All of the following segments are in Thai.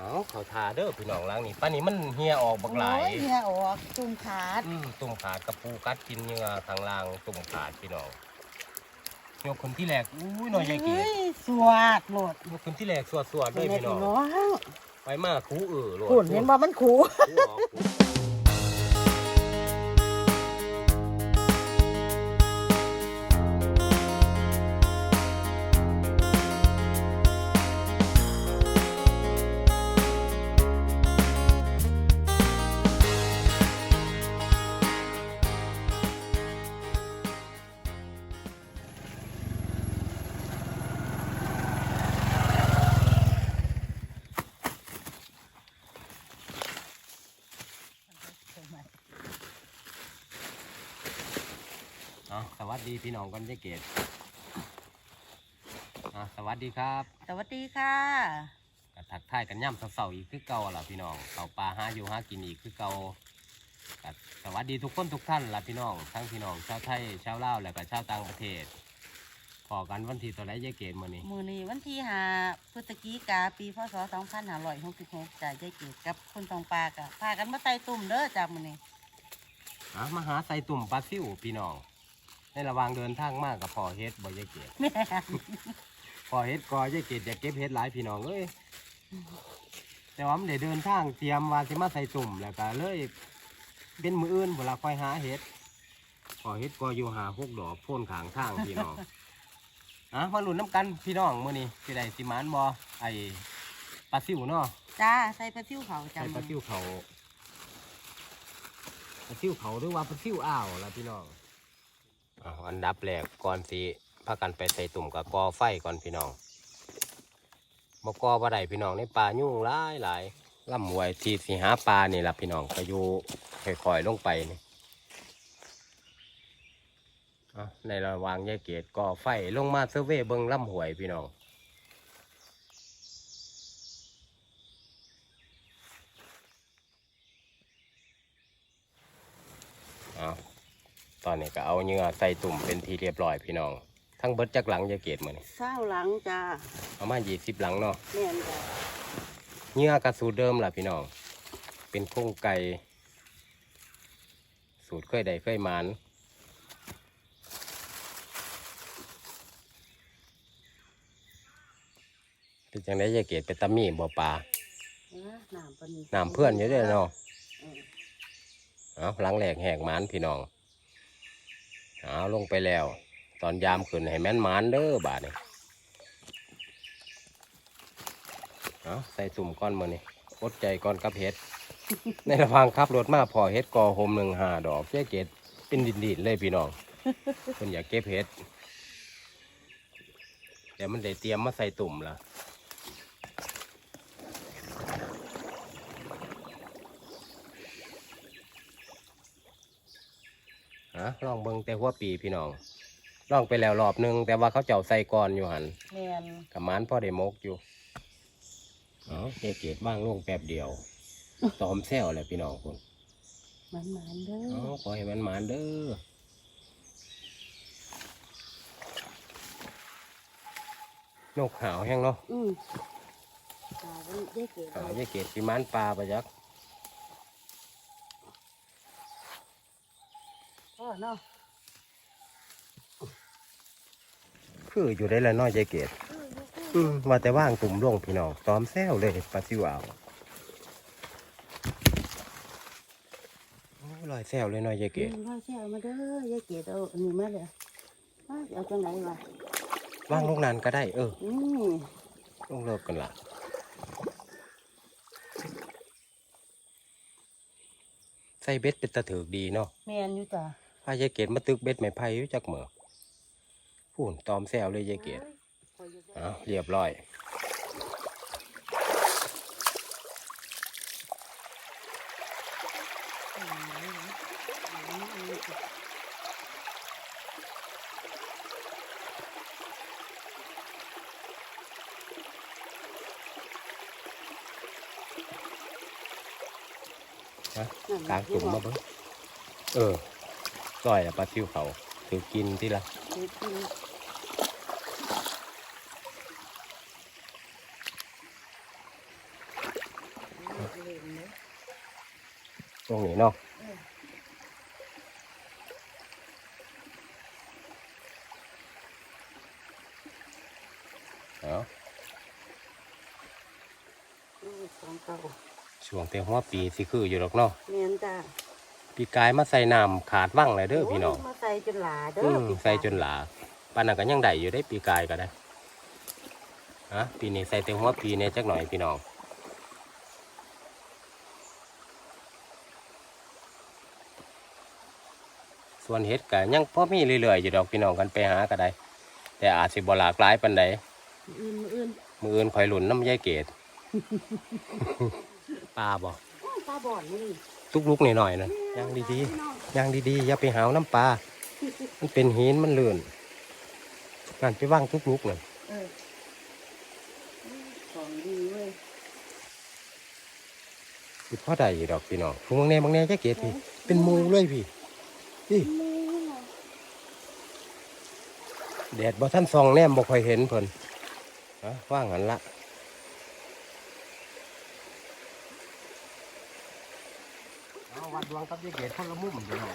เอาเขาทาเด้อพี่น้องล้างนี่ป้านี่มันเฮียออกบักหลายโอ้เหี่ยออกจุงขาดอืมตุ่มขาดกระปูกัดกินเหงื่อทางล่างตุ่มขาดพี่น้องยกคนที่แรกอุ้ยหน่อยใหญ่เกีเฮ้ยสวดโหลดยกคนที่แรกสวดสวดๆด้วยเห็นพี่ไหมน้องพี่น้องไปมาคูเออโลดขุนเห็นบ่มันขูคูออก วัสดีพี่น้องกันยายเกดอะสวัสดีครับสวัสดีค่ะก็ทักทายกันย่ำเสาๆอีกคือเก่าล่ะพี่น้องเขาปลาหาอยู่หากินอีกคือเก่าก็สวัสดีทุกคนทุกท่านล่ะพี่น้องทั้งพี่น้องชาวไทยชาวลาวและก็ชาวต่างประเทศพอกันวันที่ตัวไรยายเกดมื้อนี้มือนี้วันที่หาพฤศจิกาปีพศ2566จ้ะยายเกดกับคนตองปลากะพากันมาไต่ตุ่มเด้อจ้ะมื้อนี้อะมาหาใส่ตุ่มปลาซิวพี่น้อง ในระหว่างเดินทางมากกับพอเฮ็ดบ่ยายเกดแม่นพอเฮ็ดกอยายเกดอยากเก็บเฮ็ดหลายพี่น้องเอ้ยแต่ว่ามันได้เดินทางเตรียมว่าสิมาใส่ตุ่มแล้วก็เลยเป็นมืออื่นเวลาค่อยหาเฮ็ดพอเฮ็ดก็อยู่หาหกดอกโพ่นขางทางพี่น้องอะมาลุ้นน้ำกันพี่น้องมื้อนี้สิได้สิหมานบ่ไอ้ปลาซิวเนาะจ้าใส่ปลาซิ่วเขาจ้ะใส่ปมื้ลาอซินี้วเขาปลาซิวเขาหรือว่าปลาซิวอ่าวล่ะพี่น้อง อันดับแรกก่อนสิพากันไปใส่ตุ่มกับกอไฟก่อนพี่น้องบ่กอบ่ได้พี่น้องในป่ายุ่งหลายหลายลำหวยที่สิหาปลานี่แหละพี่น้องก็อยู่ค่อยๆลงไปนี่ในระหว่างยาเกตก่อไฟลงมาเซเว่เบิงลำหวยพี่น้อง เอา ตอนนี้ก็เอาเหงื่อใส่ตุ่มเป็นทีเรียบร้อยพี่น้อง ทั้งเบิดจักหลังยายเกตมานี่เศร้าหลังจ้าประมาณยี่สิบหลังเนาะแม่นจ้ะเหงื่อกระสูตรเดิมล่ะพี่น้อง เป็นโครงไก่สูตรเคยใดเคยหมานเป็นจังไดยายเกตเป็นตามีบ่ปลาเอ้อน้ำปานนี้น้ำเพื่อนอยู่เด้วยเนาะเออเอาหลังแหลกแหกหมานพี่น้อง เอาลงไปแล้ว ตอนยามขึ้นให้แม่นหมานเด้อบาดนี่เอาใส่สุ่มก้อนมือนี่อดใจก้อนกับเห็ด ในระหว่างขับรถมาพอเห็ดกอโฮมหนึ่งหาดอกเจ๊เกตเป็นดินดินเลยพี่น้องเพิ่นอยากเก็บเห็ดแต่มันได้เตรียมมาใส่ตุ่มละ ฮะลองเบิ่งแต่หัวปีพี่น้องลองไปแล้วรอบหนึง แต่ว่าเขาเจ้าใส่ก่อนอยู่หันแม่นกับมันพ่อได้มกอยู่เอ๋อเจ๊เกตบ้างลงแป๊บเดียว ตอมแซวเลยพี่น้องคนมันมันๆเด้เอ๋ออขอให้มันหมานเด้อนกหาวแห้งเนาะอืมจ้าวันยายเกดหาวยายเกตสิมันปลาไปยัก พ่อเนาะคืออยู่ได้แล้วเน้อยยายเกตเอออยู่คืออืมว่าแต่ว่างตุ่มร่วงพี่น้องตอมแซวเลยปลาซิวอ่าวโอ้ยลอยแซวเลยเน้อยยายเกตอืมว่าเสียมาเด้อยายเกดเอาอันนี้มาเลยว่าสิเอาจังไหนวะว่างลูกนานก็ได้ เอออืมลงเลิกกันละใส่เบ็ดเป็นตะถือกดีเนาะแม่นอยู่จ้ะ พายายเกดมาตึกเบ็ดไม้ไผ่อยู่จักเหมือพูนตอมแซวเลยยายเกดอ้าวเรียบร้อยนะกลางตุ่มมาเบิ้งเออ ร้อยละปลาซิวเขาถือกินที่ละถือกินอเล่นเลยตรงนี้เนาะเออเอาลูกของเก่าช่วงเต็มหัวปีสิคืออยู่หรอกเนาะแม่นจ้า ปีกายมาใส่น้ำขาดว่างเลยเด้อพี่น้องโยมาใส่จนหลาเด้อือมปีใส่จนหลาปานนั้นก็ยังได้อยู่ได้ปีกายก็ได้ฮะปีนี้ใส่เต็มหัวปีเนี่ยจักหน่อยพี่น้องส่วนเห็ดก็ยังพอมีเรื่อยๆอยู่ดอกพี่น้องกันไปหาก็ได้ แต่อาจสิบ่หลากหลายปานใดอื่นมื้ออื่นมืออื่นคอยหลุนน้ำยายเกดปลาบ่โอ้ยตาบอดนี่ ตุกลุกหน่อยๆนั่นย่างดีพี่น้องๆย่างดีๆอย่าไปหาวน้ำปลามันเป็นหินมันเลื่อนนั่นไปว่างตุกลุกนั่นเออของดีเว้ยคือพ่อได้อยู่ดอกพี่น้องฟูบางแน่บางแน่ยายเกดพี่ เป็นหมูเลยพี่พี่แดดบ่ท่านซองแนมบ่ค่อยเห็นเพิ่นฮะว่างหันละเอาวั ดดวงกับยายเกดคนละมุมพี่น้อง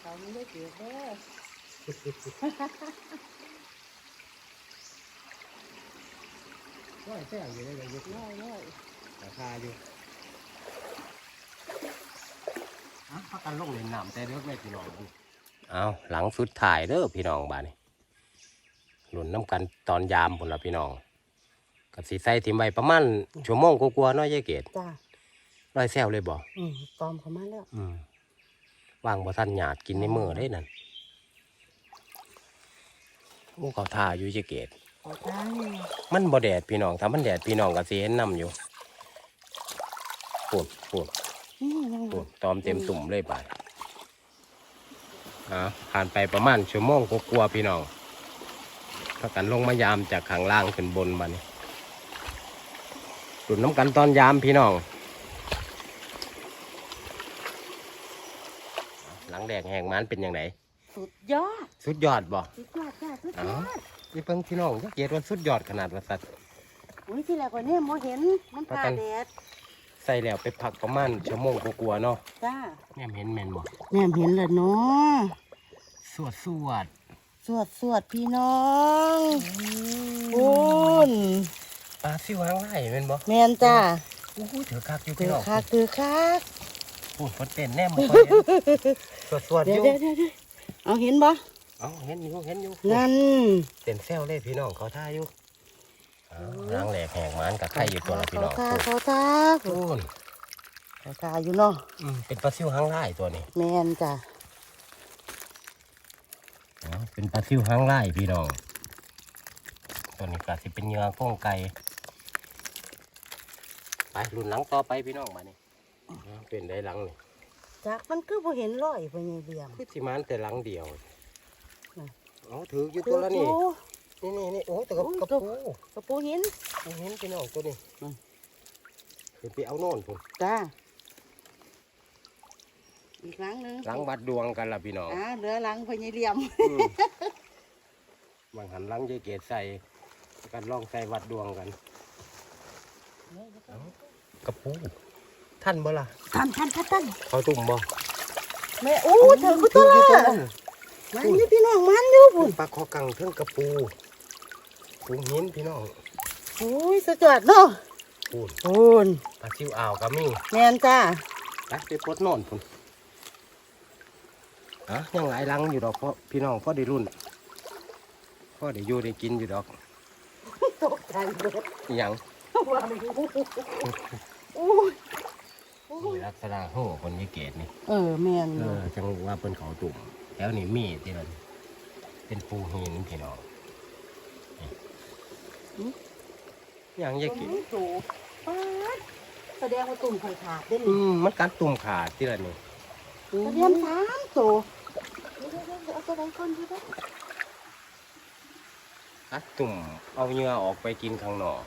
เขาไม่ได้เก็บเด้อร้อยแท่งอยู่ได้เลยยุกน้อยน้อยราคาอยู่อะ พักกันลงเล่นน้ำแต่เลือกแม่พี่น้องเอาหลังสุดถ่ายเด้อพี่น้องบ้านนี้หลุนน้ำกันตอนยามผลละพี่น้องกับสีใส่ทิมไว้ประมาณชั่วโมงกว่าๆเน้อยยายเกดจ้าร้อยแซวเลยบ่อืมตอมเขามาแล้วอืมวางบ่ทันหยาดกินในมือได้นั่นโอ้เขาทาอยู่ยายเกด ขอทานมันบ่แดดพี่น้องถ้ามันแดดพี่น้องก็สิเห็นน้ำอยู่ปวดปวดนี่ยัง ปวดตอมเต็มตุ่มเลยไปอ่าผ่านไปประมาณชั่วโมงกลัวาๆพี่น้องพากันลงมายามจากข้างล่างขึ้นบนมานี่ตุ่นน้ำกันตอนยามพี่น้อง หลังแดกแหงมันเป็นยังไงสุดยอด สุดยอดบ่สุดยอดจ้าสุดยเอ้าอดนี่เพิ่งพี่น้องจะเกียดว่าสุดยอดขนาดว่าสัตว์อุ้ยที่แรกว่าเนี่ยโมเห็นมันประผ่ากันแดด ใส่แล้วไปพักประมาณชั่วโมงกลัวาๆเนาะจ้าแม่เห็นแม่นบ่แม่เห็นแล้วเนาะสวดสวดสวดสวดพี่น้องคุณปลาซิวหางไล่แม่นบ่แม่นจ้าโอ้โหถือคักอยู่ตืพี่อน้องคักตือคักพูดคนเต้นแน่มันคนเห็นสวดสวดอเดี๋ยวยู่เดี๋ยวเดี๋ยวเดี๋ยวเอาเห็นบ่เอ้าเห็นอยู่เห็นอยู่นั่นเต้นแซวเลยพี่น้องเขาท่าอยู่อ้าว ล้างแหลกแหกมันกับไข่อยู่ตัวละพี่น้องเขาทาเขาทาพูนเขาทาอยู่เนาะอืมเป็นปลาซิวหางไล่ตัวนี้แม่นจ้าอ๋อเป็นปลาซิวหางไล่พี่น้องตัวนี้ก็สิเป็นเหยื่อก้องไก่ไปรุ่นหลังต่อไปพี่น้องมานี่อ้าวเป็นได้หลังนี่จากมันคือบ่เห็นรอยพ่อใหญ่เหลี่ยมคือสิมันแต่หลังเดียวน่ะเอาถืออยู่ตัวละนี่โอ้ นี่นี่นี่โอ้แต่กับโอ้ยกระตัวปูกระปูหินบ่เห็นพี่น้องตัวนี้อืมคือไปเอาโน่นพุ่นจ้าอีกครั้งหนึงหลังวัดดวงกันล่ะพี่น้องอ่าเหลือหลังพ่อใหญ่เหลี่ยมอืมบางหันหลังยายเกศใส่กันลองใส่วัดดวงกันกระปูท่านบ่ล่ะทันทันทันทันเขาตุ่มบ่แม่โอ้เธอกูตัวอยู่ตัวละนั้นมันอยู่พี่น้องมันอยู่พุ่นปลาคอกังเทิงกระ ปูปูหินพี่น้องโอ้ยสะจวดเนาะปูนโอ้นปลาซิวอ่าวก็มีแม่นจ้าไปไปปลดโน่นพุ่นอะยังหลายหลังอยู่ดอกเพราะพี่น้องพ่อได้รุ่นพ่อได้อยู่ได้กินอยู่ดอกตกใจเบิดอหย่างว่ามันโอ้ยมีลักษณะโหคนยี่เกตนี่ เออแม่นเอเนาะอจังว่าเป็นเขาตุ่มแล้วนี่มีที่นั่นเป็นปูหินพี่น้องนี่ อย่างอยากกินตูแสดงว่าตุ่มขาดได้หอืนิมมันการตุ่มขาดที่ไรนี่แสดงเดี๋ยวเดี๋ยเอาตัวไหนก่อนดีวะตุ่มเอาเนื้อออกไปกินข้างนอก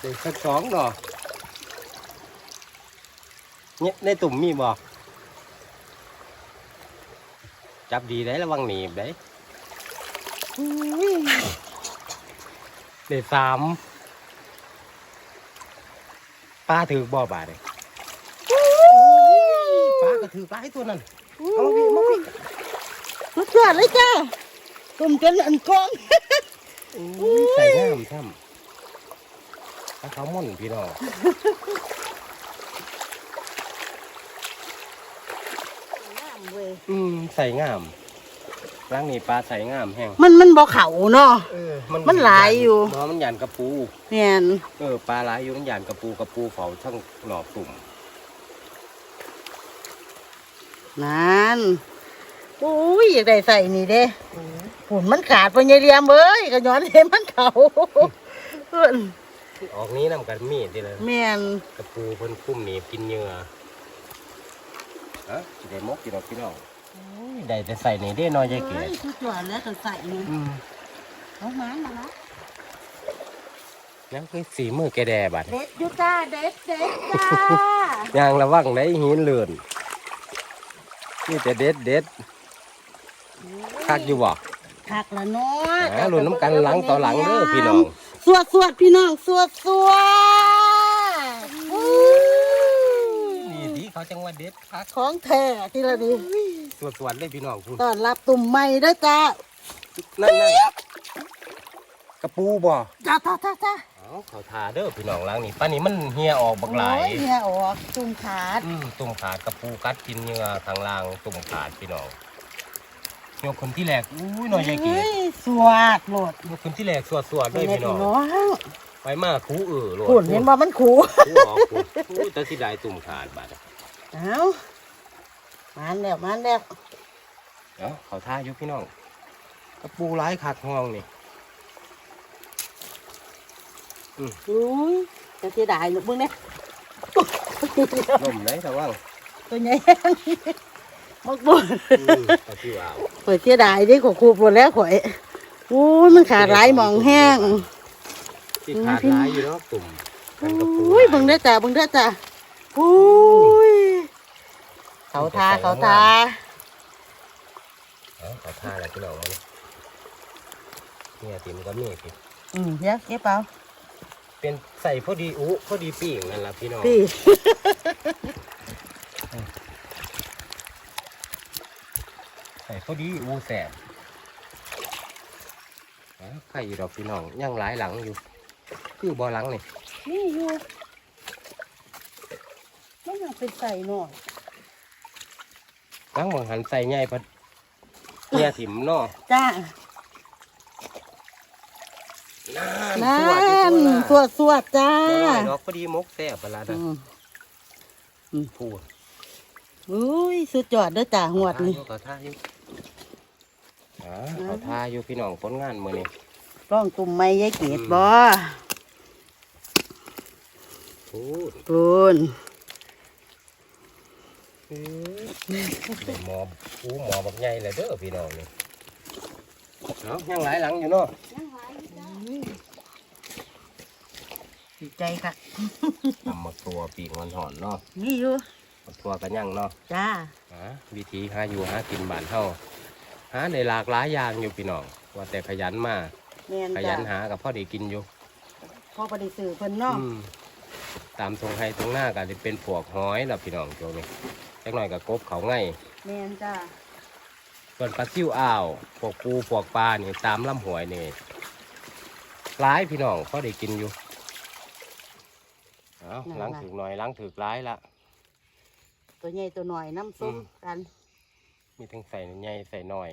เด็กสักสองดอก เนี่ยในตุ่มมีบอกจับดีได้ระวังหนีบได้เด็กสามป้าถือบ่อบาดเลยป้าก็ถือปลาให้ตัวนั้นเอามาพี่มาพี่สุดยอดเลยจ้าตุ่มจนอันกองอุ้ยใส่น้ำซ้ำปลาเขาวม่อนพี่น้อง เว้ย อืมใส่งามร่างนี้ปลาใส่งามแห้งมันมันบ่เขาเนาะ เออมันหลายอยู่ เพราะมันหยานกระปูเนี่ยเออปลาหลายอยู่มันหยานกระปูกระปูเฝ้าทั้งหลอบตุ่มนั่นอุ้ยอยากได้ใส่นี่เด้ฝุ่นมันขาดไปยายเรียมเอ้ยก็ย้อนเห็นมันเขาเพิ่นออกนี้นำกันมีดดิเลยแม่นกระปูเพิ่นคุ้มหนีบกินเหยื่อฮะสิได้มกกินเอาพี่น้องโอ้ย ได้แต่ใส่นี่ได้น้อยใจเกลียอ้ยสุดยอดแล้วก็ใส่นี่อืมเอามามาละแล้วคือสีมือแกแดบัดเด็ดอยู่จ้าเด็ดเด็ดจ้ายางระวังได้หินเลือนนี่แต่เด็ดเด็ดคักอยู่บ่คักละเนาะหาลุ้นน้ำกันหลังต่อหลังเด้อพี่น้อง สวดสวดพี่น้องสวดสวดอู้นี่ดีเขาจังว่าเด็ดคักของแท้ที่ละดี สวดสวดเลยพี่น้องคุณต้อนรับตุ่มใหม่เด้อจ้านั่นนั่นกระปูบ่จ้าจ้าจ้าจ้าเอาเขาทาเด้อพี่น้องหล้างนี่ป้านี่มันเหี่ยออกบักหลายโอ้เนี่ยออกตุ่มขาดอืมตุ่มขาดกระปูกัดกินเหงื่อทางล่างตุ่มขาดพี่น้องยกคนที่แรกอุ้ยน้อยใหญ่เก๋เฮ้ยสวดโหลดยกคนที่แรกสวดสวดเลยแม่พี่น้องน้องไปมาคูเออโลดขุนเห็นบ่มันขูคูออกคูอุ้ยแต่สิได้ตุ่มขาดบาดเอา มันแล้วมันแล้วเอ้าเขาท่าอยู่พี่น้องกระปูร้ายขาดห้องนี่อุ้ยจะเสียดายลูกมึงเนี่ยล่มเลยแต่ว่าตัวใหญ่แห้งมักบ่นอืมเอาที่ว่าเอาข่อยเสียดายดิข่อยขูดหมดแล้วข่อยอุ้ยมันขาดหลายหมองแห้งที่ขาดร้ายอยู่เนาะตุ่มกันกระปูอุ้ยเบิ่งได้อจ้าเบิ่งได้อจ้าอุ้ย เขาทาเขาทาเอ้าเขาท่าแล้วพี่น้องเอาเนี่ยเนี่ยติมก็มีสิอืมเดี๋ยวเก็บเอาเป็นใส่พอดีอุพอดีปีกนั่นแหละพี่น้องพี่ใส่พอดีอุแสบเอ้าใครอยู่ดอกพี่น้องยังหลายหลังอยู่คือบ่อหลังนี่นี่อยู่มันยังเป็นใส่หน่อย หลังบางหันใส่ใหญ่พัดเนี่ยถิ่มเนาะจ้านั่นั่นสวดสวดจ้าดอกพอดีมกแซ่บปลาอืดะมพูดอุ้ยสุดยอดเด้อจ้าหวดนี่เขาท่าอยู่อ่าเขาท่าอยู่พี่น้องผลงานมือนี่ร้องตุ่มไม้ยายเกดบ่พูดปูนได้ หมออูหมอบักใหญ่เลยเด้อพี่น้องนี่เนาะยังหลายหลังอยู่เนาะดีใจค่ะทำมาตัวปีกมันหอนเนาะนี่อยู่มาตัวกันยังเนาะจ้าวิธีหาอยู่หากินบ้านเฮาหาในหลากหลายอย่างอยู่พี่น้องว่าแต่ขยันมาแม่นขยันหากับพ่อได้กินอยู่พ่อประดิสื่อเพิ่นเนาะตามทรงไห้ตรงหน้าก็จะเป็นพวกหอยแล้วพี่น้องโจนี่ จักหน่อยกับกบเขาง่ายแม่นจ้าส่วนปลาซิ่วอ่าวพวกปูพวกปลานี่ตามลำหวยนี่ร้ายพี่น้องพ่อได้กินอยู่เอาล้างถือหน่อยล้างถือร้ายละตัวใหญ่ตัวหน่อยน้ำส้มอืมกัน มีทั้งใส่ใหญ่ใส่น้อย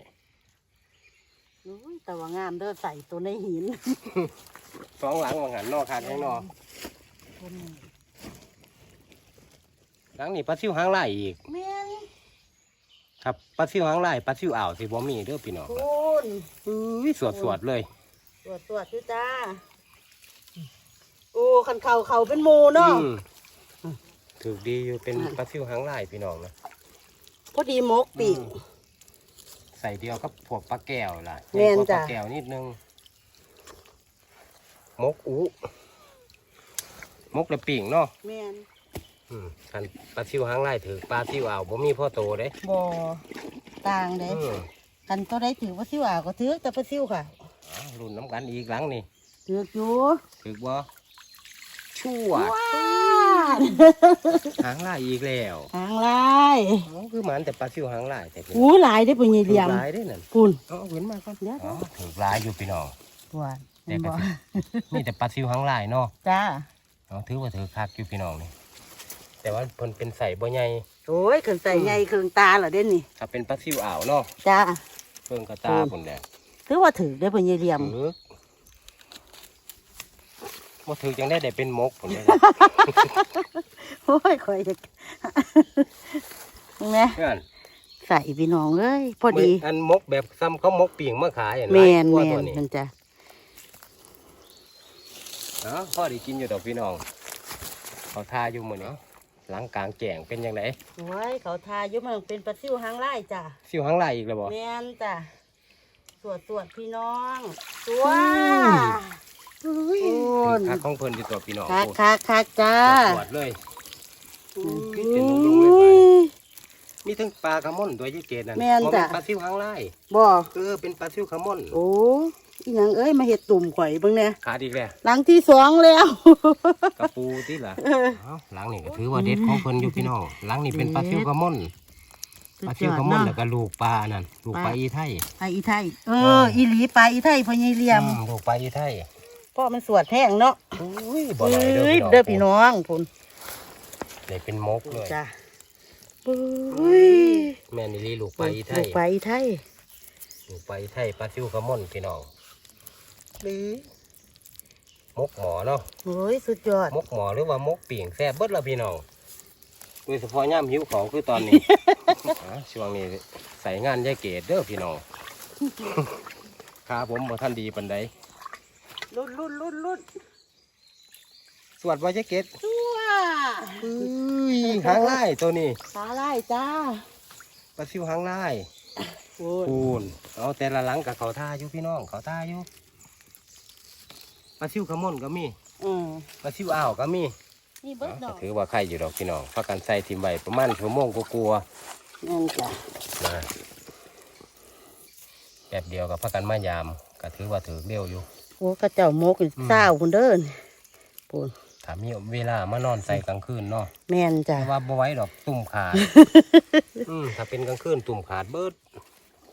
อุ้ยแต่ว่างามเด้อใส่ตัวในหินสองหลังวางหันนอกคานข้างนอก หลังนี่ปลาซิ่วหางลายอีก แม่นครับปลาซิ่วหางลายปลาซิ่วอ่าวสิบ่มีเด้อพี่น้องคุณอุ้ยสวดสวดๆเลยตรวจตรวจอยู่จ้าโอ้คันเข่าเข่าเป็นหมูเนาะอืมถือดีอยู่เป็นปลาซิ่วหางลายพี่น้องนะพอดีมกปีกอืมใส่เดียวกับพวกปลาแก้วล่ะแม่นใหญ่กว่าปจ้ะลาแก้วนิดนึงมกอุมกและปิ่งเนาะ แม่นอืม คันปลาซิวหางลายถือปลาซิวอ่าวบ่มีพ่อโตเด้บ่ต่างเด้อืมกันตัวได้ถือว่าซิวอ่าวก็ถือแต่ปลาซิวค่ะอ้าวรุ่นน้ำกันอีกหลังนี่ถืออยู่ถือบ่ชั่วว้าหางลายอีกแล้วหางลายเอ้าคือมันแต่ปลาซิวหางลายแต่พี่หูหลายได้ปุ่นยี่เหถืลี่ยอมลายได้นั่นปุ่นเอาเอาเห็นมาก่อนเดี๋ยวอ๋อถือลายอยู่พี่น้อง ปวดแต่ก็สินี่แต่ปลาซิวหางลายเนาะจ้าเอาถือว่าถือคักอยู่พี่น้องนี่ แต่ว่าเพิ่นเป็นใส่บ่ใหญ่โอ้ยเครื่องใส่ใหญ่เครื่องตาเหรอเด่นนี่ถ้าเป็นปลาซิวอ่าวเนาะจ้าเพิ่งกระตาอืมพุ่นแหละถือว่าถือได้ปุ่นยี่เหลี่ยมถือบ่ถือจังได้ได้เป็นมกพุ่นเลยโอ้ยคอยจะ แม่เพื่อนใส่พี่น้องเอ้ยพอดี อันมกแบบซ้ำเขามกปิ่งมาขายเห็นไหแมนกแมว่านตัวนี้มันจะเนาะพ่อได้กินอยู่ดอกพี่น้องเขาทาอยู่มื้อนี้ หลังกลางแจ้งเป็นยังไงโอ้ยเขาทาอยุมันเป็นปลาซิวหางลายจ้าซิวหางลายอีกแล้วบ่แมนจ้ะตรวจตรวจพี่น้องตัวอืโอ้นคักของเพิ่นอยู่ตัวพี่น้องคักโอ้คักคักจ้าตรวจเลยอุ้เป็นลุงๆเลยไปยมีทั้งปลากระม่อนตัวยี่เกดนั่นแม่นบ่จ้ะปลาซิวหางลายบ่เออเป็นปลาซิวขม่อนโอ้ อีหยังเอ้ยมาเห็ดตุ่มข่อยเบิ่งเนี่ยขาดอีกแล้วหลังที่สองแล้ว กระปูที่ล่ะเอ้าหลังนี่ก็ถือว่าเด็ดของเพิ่นอยู่พี่น้องหลังนี่เป็นปลาซิวขม่อนปลาซิวขม่อนแล้วก็ลูกปลานั่นลูกปลาอีไทยปลาอีไทย เออ อีหลีปลาอีไทยพอใหญเหลี่ยมอืมลูกปลาอีไทยเพราะมันสวดแห้งเนาะอุ้ยบ่ไหลเด้อเอ้ยพี่น้องเด้อพี่น้องพุ่นนี่เป็นมกเลยจ้ะปุ้ยแม่นี่ลีลูกปลาอีไทลูยกปลาอีไทย ลูกปลาอีไทยปลาซิวขม่อนพี่น้อง มกหมอเนาะโอ้ยสุดยอดมกหมอหรือว่ามกปิ่งแซ่บเบิดละพี่น้องโดยเฉพาะย่ามหิวของคือตอนนี้อะช่วงนี้ใส่งานยายเกดเด้อพี่น้องขาผมบ่ท่านดีปันใดลุ้นลุ้นลุ้นลุ้นสวัสดียายเกดตัวอุ้ยหางลายตัวนี้ปลาไล่จ้าปลาซิวหางลายโอ้ยปูนเอาแต่ละหลังกับเขาท่าอยู่พี่น้องเขาท่าอยู่ ปลาซิวขมอนก็มีอืมปลาซิวอ่าวก็มีนี่เบิดดก็อกถือว่าใครอยู่ดอกพี่น้องพักกันใส่ทิมใบประมาณชั่วโมงกลัวานั่นจ้ะๆนะแบบเดียวกับพักกันมายามก็ถือว่าถือเร็วอยู่โอ้กระเจ้ามกนี่อืมเศร้าคุณเดินปูนถ้ามีเวลามานอนใส่กลางคืนเนาะแม่นจ้ะแต่ว่าบ่ไหว้ดอกตุ่มขาดอืมถ้าเป็นกลางคืนตุ่มขาดเบิด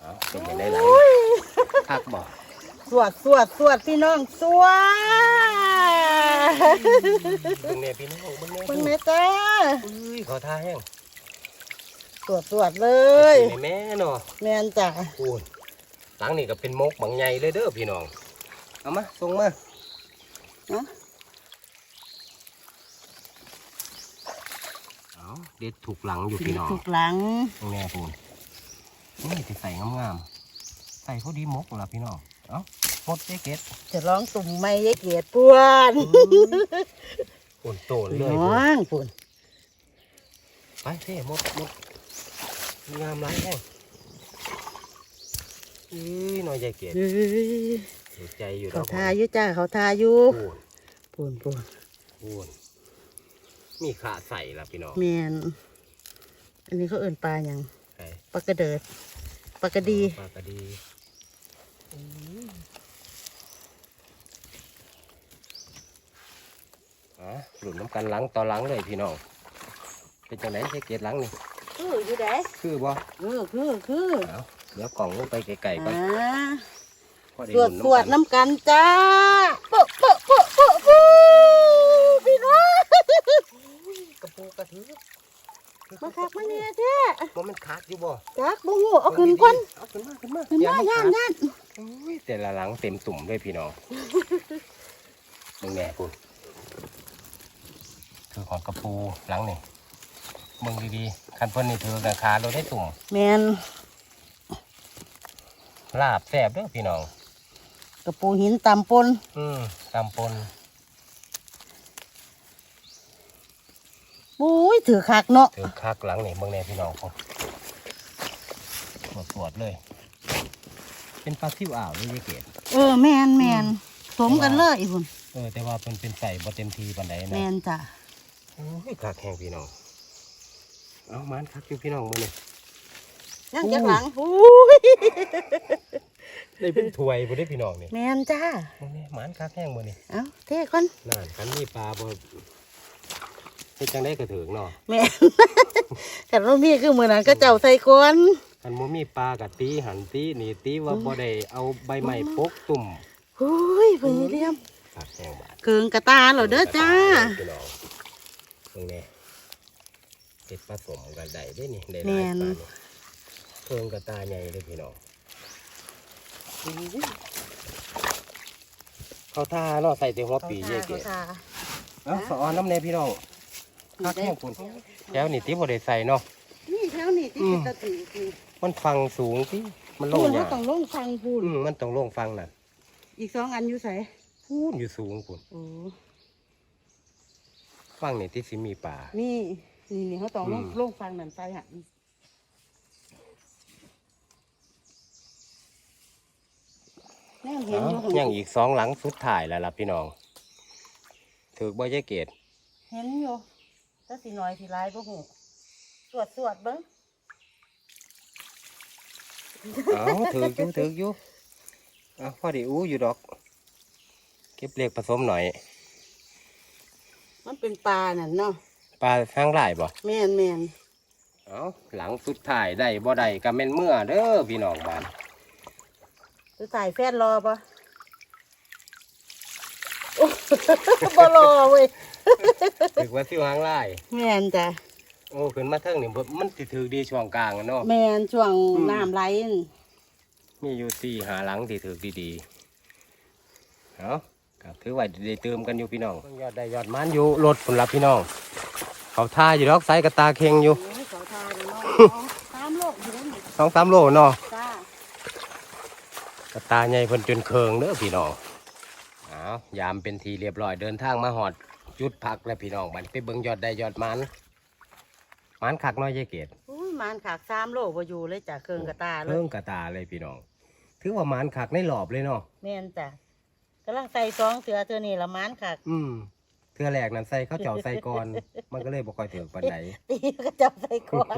เอาเป็นยังไงล่ะพักบ่ สวดสวดสวดพี่น้องสวดเบิ่งแน่พี่น้องเบิ่งแน่มึงแม่จ้าอุ้ยขอท่าแห้งสวดสวดเลยสิให้แม่เนาะแม่นจ้ะปูนหลังนี่ก็เป็นมกบางใหญ่เลยเด้อพี่น้องเอามาส่งมาเนาะเอาเด็ดถูกหลังอยู่พี่น้องถูกหลังตรงแน่ปูนนี่จะใส่งามๆใส่พอดีมกละพี่น้อง เอาหมดเจ๊เก็ดจะร้องตุ่มไม่ยายเกียดปวนปูนโตนเลยน้ปูอนงปูนไปเท่หมดหมดงามไรแห้งอุ้ยน้อยใจเก็ดเอ้ยถูกใจอยู่ดเขาอกทาอยู่จ้าเขาทาอยู่ปูนปูนปูนปูนมีขาใส่ละพี่น้องแม่นอันนี้เขาเอิ่นปลาอย่างไปปลากระเดิดปลากระดีปลากระดี อะหลุดน้ำกันหลังต่อหลังเลยพี่น้อง เป็นจังไหนเจ๊เกียรหลังนี่ คืออยู่ไหนคือบ่คือคือคือเอาเดี๋ยวกล่องลงไปไกลๆก่อนอ่าพอได้สวดหสวดน้ำกันน้ำกันจ้าเปอะเปอะเปอะเปอะเปอะพี่น้องกระปูกระถือ มาคักมาเนี่ยแท้บ่มันขาดอยู่บ่จักบ่หูเอาขึ้นก่อนเอาขึ้นมาขึ้นมาขึ้นอย่มาให้ย่านขาดย่านโอ้ยแต่ละหลังเต็มตุ่มเลยพี่น้องมึงแน่คุณคือของกระปูหลังนี่มึงดีๆคันเพิ่นนี่ถือราคาเราได้ตุ่มแมนลาบแซ่บเด้อพี่น้องกระปูหินตำปนอืมตำปน ปุ้ยถือคักเนาะถือคักหลังนี่เบิ่งแน่พี่น้องผมสวดสวดๆเลย เป็นปลาซิวอ่าวนี่ยายเกดเออแมนแมนสมกันเลยพุ่นเเออแต่ว่าเพิ่นเป็นใส่บ่เต็มทีปานใดแมนะนจ้ะโอ้ยคักแห้งพี่น้องเอามันคักอยู่พี่น้องมื้อนี้ยังจักหลังอู้ยได้เป็นถ้วยบ่ได้พี่น้องนี่แมนจ้ามื้อนี้มันคักแห้งมื้อนี้เอาเท่ก่อนนั่นคันมีปลาบ่ เฮ็ดจังได๋ก็ถึงเนาะแมนแต่ว่ามีคือมือนั้นก็เจ้าใส่ก้อนคันบ่มีปลากะตีหันตีนี่ตีว่าบ่ได้เอาใบไม้ปกตุ่มโอ้ยเพิ่นเรียมคักแห้งบาดเกิงกระตาเหรอเด้อจ้าพี่น้องเบิ่งแน่เฮ็ดผสมกันได้เด้นี่ได้หลายปลานี่เพิ่งกระตาใหญ่เลยพี่น้องเขาท่าเนาะใส่แต่หัวปีเย่เก๋ขาเอ้าสอนน้ำแน่พี่น้อง คักแห้งคุณแล้วนี่ติบ่ได้ใส่เนาะนี่แถวนี่ที่อืมตะตีคือมันฟังสูงสิมันลพูงนยาเขากต้องลงฟังพูนมมันต้องลงฟังน่ะ อีกสองอันอยู่ใส่พูนอยู่สูงคุณโอ้ฟังนี่ที่สิมีป่านี่นี่นี่เขาต้องลงอืมลงฟังนั่นใส่หันแน่เห็นอยู่เอ้ายังอีกสองหลังสุดท้ายแล้วล่ะพี่น้องถือบ่ยายเกตเห็นอยู่ ถ้าสิน้อยสิร้ายบ่หูสวดสวดเบิ้งเอ้าถืออยู่ถืออยู่เอ้าพอดีอู้อยู่ดอก เก็บเล็กผสมหน่อย มันเป็นปลานั่นเนาะปลาข้างไร่บ่แม่นแม่นเอ้าหลังสุดท้ายได้บ่ได้ก็แม่นเมื่อเด้อพี่น้องบ้านจะใส่แฟนรอปะโอ้บ่รอเว้ย ถือว่าซิวหางไร่แม่นจ้ะโอ้ขึ้นมาเทิงนี่บ่มันสิถือดีช่วงกลางอะเนาะ แม่นช่วงอืม น้ำไหลนั่นมีอยู่สี่หาหลังที่ถือดีๆเอาก็ถือว่าได้เติมกันอยู่พี่น้องยอดได้ยอดมันอยู่รถผลลัพธ์พี่น้อง เขาท่าอยู่ดอกไซกระตาเค็งอยู่โอ้ยขอทานเนาะตามโลกอยู่นี่สองสามโลเนาะจ้ากระตาใหญ่เพิ่นจนเคืองเด้อพี่น้องเอายามเป็นทีเรียบร้อยเดินทางมาหอด จุดพักแล้วพี่น้องบัดนไปเบิ่งยอดได้ยอดมันมันคักน้อยยายเกดอุ้ยมันขากสามโลบ่อยู่เลยจ้ะเครื่องกระตาเลเพิ่ยงกระตาเลยพี่น้องถือว่ามันคักในหลอบเลยเนาะแม่นจ้ะกำลังใส่สองเสือเธอนี่ละมันขากอืมเทือแรกนั้นใส่ข้าวเจ้าใส่ก่อน มันก็เลยบ่ค่อยถึงปานใดตีก็จับใส่ก่อน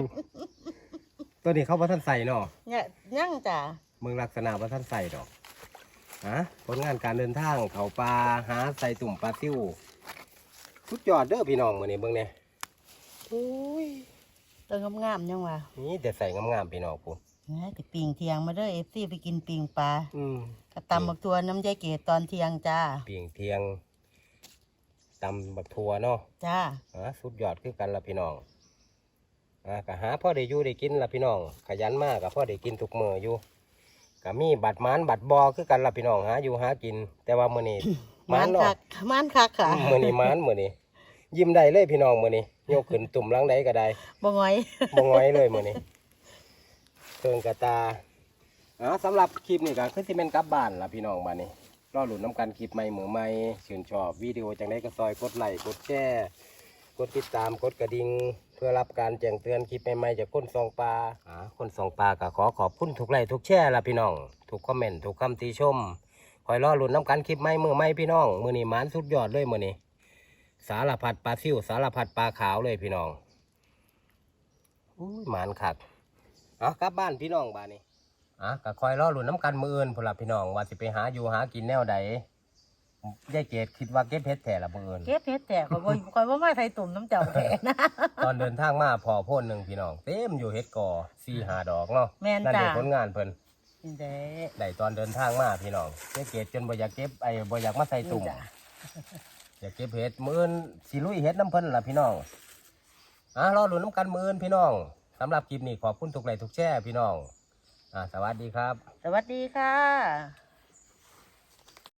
ตัวนี้เขาว่าท่านใส่เนาะ เนี่ยยังจ้ะเมืองลักษณะว่าท่านใส่ดอกฮะผลงานการเดินทางเขาปลาหาใส่ตุ่มปลาซิว สุดยอดเด้อพี่น้องมื้อนี้เบิ่งเนี่ยอุ้ยตัวงามๆยังวะนี่แต่ใส่งามๆพี่น้องพุ่นนะติปิงเทียงมาเด้อเอฟซีไปกินปิงปลาอืมกระตำบักตัวน้ำใจเกตตอนเที่ยงจ้าเปียงเทียงตำบักทัวเนาะจ้าฮะสุดยอดคือกันละพี่น้องอ่าก็หาพ่อได้อยู่ได้กินละพี่น้อง ขยันมากกับพ่อได้กินทุกมื้ออยู่ก็มีบัตรหมานบัตรบอคือกันละพี่น้องหาอยู่หากิน แต่ว่ามื้อนี้ หมันเนาะคักมันคักค่ะมือนี้มานมือนี้ยิ้มได้เลยพี่น้องมือนี้ยกขึ้นตุ่มหลังใดก็ได้ บ่งอย บ่ง้อยเลยมือนี้เครื่องกระตาอ๋อสำหรับคลิปนี้ก็คือที่เป็นกลับบ้านล่ะพี่น้องบ้านนี้รอหลุนน้ำกันคลิปใหม่มือใหม่ชื่นชอบวิดีโอจังได้ก็ซอยกดไลค์กดแชร์กดติดตามกดกระดิ่งเพื่อรับการแจ้งเตือนคลิปใหม่ๆจากคนสองปลาอ่าคนสองปลาก็ขอขอบคุณทุกไลค์ทุกแชร์ล่ะพี่น้องทุกคอมเมนต์ทุกคำติชม คอยรอหลุนน้ำกันคลิปใหม่มือใหม่พี่น้อง มือนี้หมานสุดยอดเลยมือนี้สารพัดปลาซิวสารพัดปลาขาวเลยพี่น้องอุ้ยหมานคักเอากลับบ้านพี่น้องบ้านนี้อะก็คอยรอหลุนน้ำกันมืออื่นพนละพี่น้องว่าสิไปหาอยู่หากินแนวใดยายเกดคิดว่าเก็บเพชรแถ่ละมืออื่นเก็บเฮ็ดแต่ข่อยบ่ข่อยบ่มาใส่ตุ่มน้ำเจ้าแท้นะ ตอนเดินทางมาพอโพ่นหนึ่งพี่น้องเต็มอยู่เฮ็ดกอสี่หาดอกเนาะแม่นนั่นจ้าเป็นผลงานเพิ่น นี่เด้ได้ตอนเดินทางมาพี่น้องยายเกดจนบ่อยากเก็บไอ้บ่อยากมาใส่ตุ่ม จ้ะอยากเก็บเห็ดมืออื่นสิลุยเห็ดน้ำเพิ่นล่ะพี่น้องอะรอหลุนน้ำกันมืออื่นพี่น้องสำหรับคลิปนี้ขอบคุณทุกไลค์ทุกแชร์พี่น้องอะสวัสดีครับ สวัสดีค่ะ